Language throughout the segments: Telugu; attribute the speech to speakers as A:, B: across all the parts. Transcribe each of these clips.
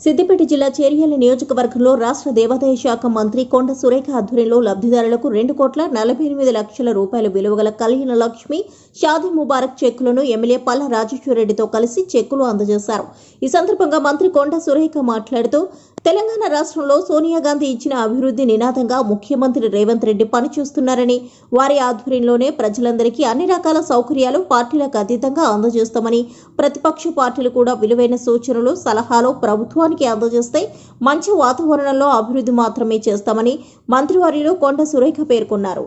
A: సిద్దిపేట జిల్లా చేర్యాల నియోజకవర్గంలో రాష్ట్ర దేవాదాయ శాఖ మంత్రి కొండ సురేఖ ఆధ్వర్యంలో లబ్ధిదారులకు రెండు కోట్ల నలభై ఎనిమిది లక్షల రూపాయల విలువగల కళ్యాణ లక్ష్మి షాదీ ముబారక్ చెక్కులను ఎమ్మెల్యే పల్ల రాజేశ్వరరెడ్డితో కలిసి చెక్కులు అందజేశారు. ఈ సందర్భంగా మంత్రి కొండ సురేఖ మాట్లాడుతూ తెలంగాణ రాష్ట్రంలో సోనియా గాంధీ ఇచ్చిన అభివృద్ధి నినాదంగా ముఖ్యమంత్రి రేవంత్ రెడ్డి పనిచేస్తున్నారని వారి ఆధ్వర్యంలోనే ప్రజలందరికీ అన్ని రకాల సౌకర్యాలు పార్టీలకు అతీతంగా అందజేస్తామని ప్రతిపక్ష పార్టీలు కూడా విలువైన సూచనలు సలహాలు ప్రభుత్వానికి అందజేస్తే మంచి వాతావరణంలో అభివృద్ధి మాత్రమే చేస్తామని మంత్రివర్యులు కొండ సురేఖ పేర్కొన్నారు.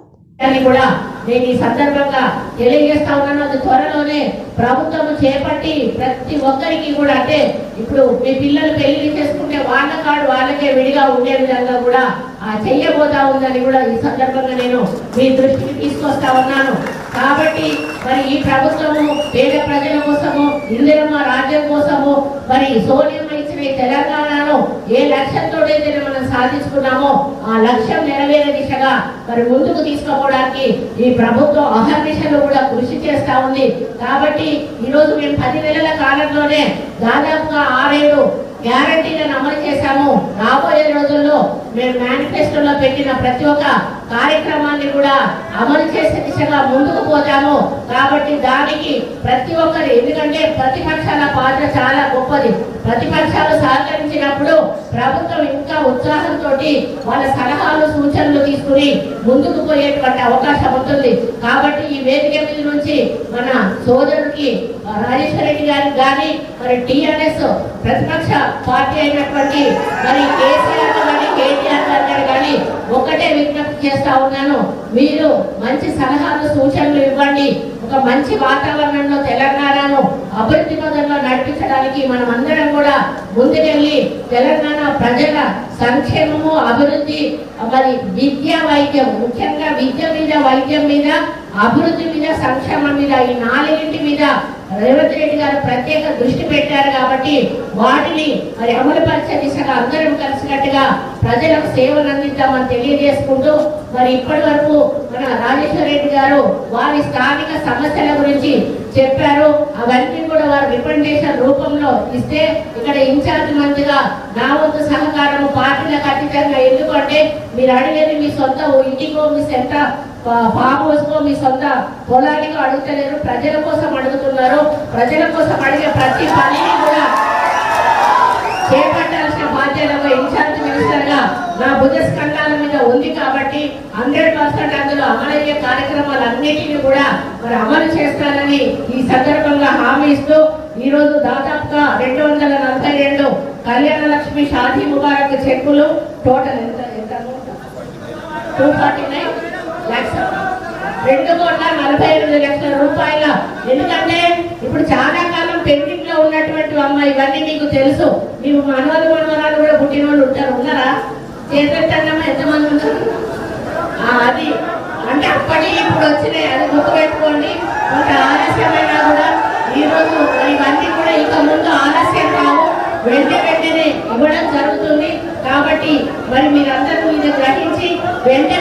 B: కూడా నేను ఈ సందర్భంగా తెలియజేస్తా ఉన్నాను. అది త్వరలోనే ప్రభుత్వం చేపట్టి ప్రతి ఒక్కరికి కూడా అంటే ఇప్పుడు మీ పిల్లలు పెళ్ళి చేసుకుంటే వాళ్ళ కాడు వాళ్ళకే విడిగా ఉండే విధంగా కూడా ఆ చెయ్యబోతా ఉందని కూడా ఈ సందర్భంగా నేను మీ దృష్టికి తీసుకొస్తా ఉన్నాను. కాబట్టి మరి ఈ ప్రభుత్వము పేద ప్రజల కోసము ఇందిరమ్మ రాజ్యం కోసము మరి సోనియా మీ తెలంగాణలో ఏ లక్ష్యంతో మనం సాధించుకున్నామో ఆ లక్ష్యం నెరవేరే దిశగా మరి ముందుకు తీసుకోవడానికి ఈ ప్రభుత్వం అహర్నిశలు కూడా కృషి చేస్తా ఉంది. కాబట్టి ఈ రోజు మేము పది నెలల కాలంలోనే దాదాపుగా ఆరేడు గ్యారంటీలను అమలు చేశాము. రాబోయే రోజుల్లో మేము మేనిఫెస్టోలో పెట్టిన ప్రతి ఒక్క కార్యక్రమాన్ని కూడా అమలు చేసే దిశగా ముందుకు పోతాము. కాబట్టి దానికి ప్రతి ఒక్కరు ఎందుకంటే ప్రతిపక్షాల పాత్ర చాలా గొప్పది. ప్రతిపక్షాలు సహకరించినప్పుడు ప్రభుత్వం ఇంకా ఉత్సాహంతో వాళ్ళ సలహాలు సూచనలు తీసుకుని ముందుకు పోయేటువంటి అవకాశం ఉంటుంది. కాబట్టి ఈ వేదిక మీద నుంచి మన సోదరుడికి రాజేశ్వర రెడ్డి గారికి కానీ మరి టిఆర్ఎస్ ప్రతిపక్ష పార్టీ అయినటువంటి మరి కేసీఆర్ కానీ కేటీఆర్ గారు గారు కానీ ఒక్కటే విజ్ఞప్తి చేస్తా ఉన్నాను. మీరు మంచి సలహాలు సూచనలు ఇవ్వండి. ఒక మంచి వాతావరణంలో తెలంగాణను అభివృద్ధి పదంలో నడిపించడానికి మనం అందరం కూడా ముందుకెళ్ళి తెలంగాణ ప్రజల సంక్షేమము అభివృద్ధి మరి విద్య వైద్యం ముఖ్యంగా విద్య మీద వైద్యం మీద అభివృద్ధి మీద సంక్షేమం మీద ఈ నాలుగింటి మీద రేవంత్ రెడ్డి గారు ప్రత్యేక దృష్టి పెట్టారు కాబట్టి వాటిని మరి అమలుపరిచే దిశగా అందరం కలిసినట్టుగా ప్రజలకు సేవలు అందిద్దామని తెలియజేసుకుంటూ మరి ఇప్పటి వరకు మన రాజేశ్వర రెడ్డి గారు వారి స్థానిక సమస్యల గురించి చెప్పారు. అవన్నీ కూడా వారు రిప్రజెంటేషన్ రూపంలో ఇస్తే ఇక్కడ ఇన్ఛార్జ్ మంత్రిగా నా వంతు సహకారము పార్టీలకు అతీతంగా ఎందుకంటే మీరు అడిగేది మీ సొంత ఇంటికో మీ సెంటర్ ఫామ్ హౌస్ మీ సొంత పొలానికి అడుగుతలేరు. ప్రజల కోసం అడుగుతున్నారు. ప్రజల కోసం అడిగే ప్రతి పనిని కూడా చేపట్టాల్సిన బాధ్యత ఇన్ఛార్జ్ మినిస్టర్గా నా భుజ స్కంధాల మీద ఉంది కాబట్టి హండ్రెడ్ పర్సెంట్ అందులో అమలయ్యే కార్యక్రమాలన్నిటిని కూడా మరి అమలు చేస్తానని ఈ సందర్భంగా హామీ ఇస్తూ ఈ రోజు దాదాపుగా రెండు వందల నలభై రెండు కళ్యాణ లక్ష్మి షాదీ ముబారక్ చెక్కులు టోటల్ ఎంత? ఎంత టూ ఫార్టీ నైన్? రెండు కోట్ల నలభై ఎనిమిది లక్షల రూపాయల. ఎందుకంటే ఇప్పుడు చాలా కాలం పెండింగ్లో ఉన్నటువంటి అమ్మ ఇవన్నీ నీకు తెలుసు. నీవు మనవలు మనవరాలు కూడా పుట్టిన వాళ్ళు ఉంటారు. ఉన్నారా? చేపెట్టమ్మా ఎంతమంది ఉన్నారు అది. అంటే అప్పటి ఇప్పుడు వచ్చినాయి. అది గుర్తుపెట్టుకోండి. ఒక ఆలస్యమైనా కూడా ఈ రోజు ఇవన్నీ కూడా ఇక ముందు ఆలస్యం కావు. వెంట వెంటనే ఇవ్వడం జరుగుతుంది. కాబట్టి మరి మీరందరూ ఇది గ్రహించి వెంటనే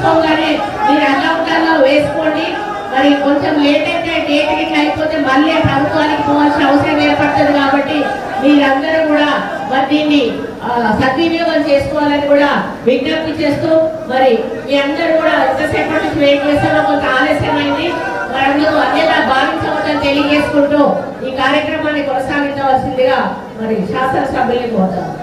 B: ఈ మీరు అకౌంట్లలో వేసుకోండి. మరి కొంచెం లేట్ అయితే డేట్ గిట్ల అయిపోతే మళ్ళీ ప్రభుత్వానికి పోవాల్సిన అవసరం ఏర్పడుతుంది కాబట్టి మీరందరూ కూడా మరి దీన్ని సద్వినియోగం చేసుకోవాలని కూడా విజ్ఞప్తి చేస్తూ మరి మీ అందరూ కూడా ఎంతసేపటి నుంచి వెయిట్ చేస్తారో కొంత ఆలస్యమైంది. మరి అందుకు అన్యలా భావించవద్దని తెలియజేసుకుంటూ ఈ కార్యక్రమాన్ని కొనసాగించవలసిందిగా మరి శాసనసభ్యులకు పోతాం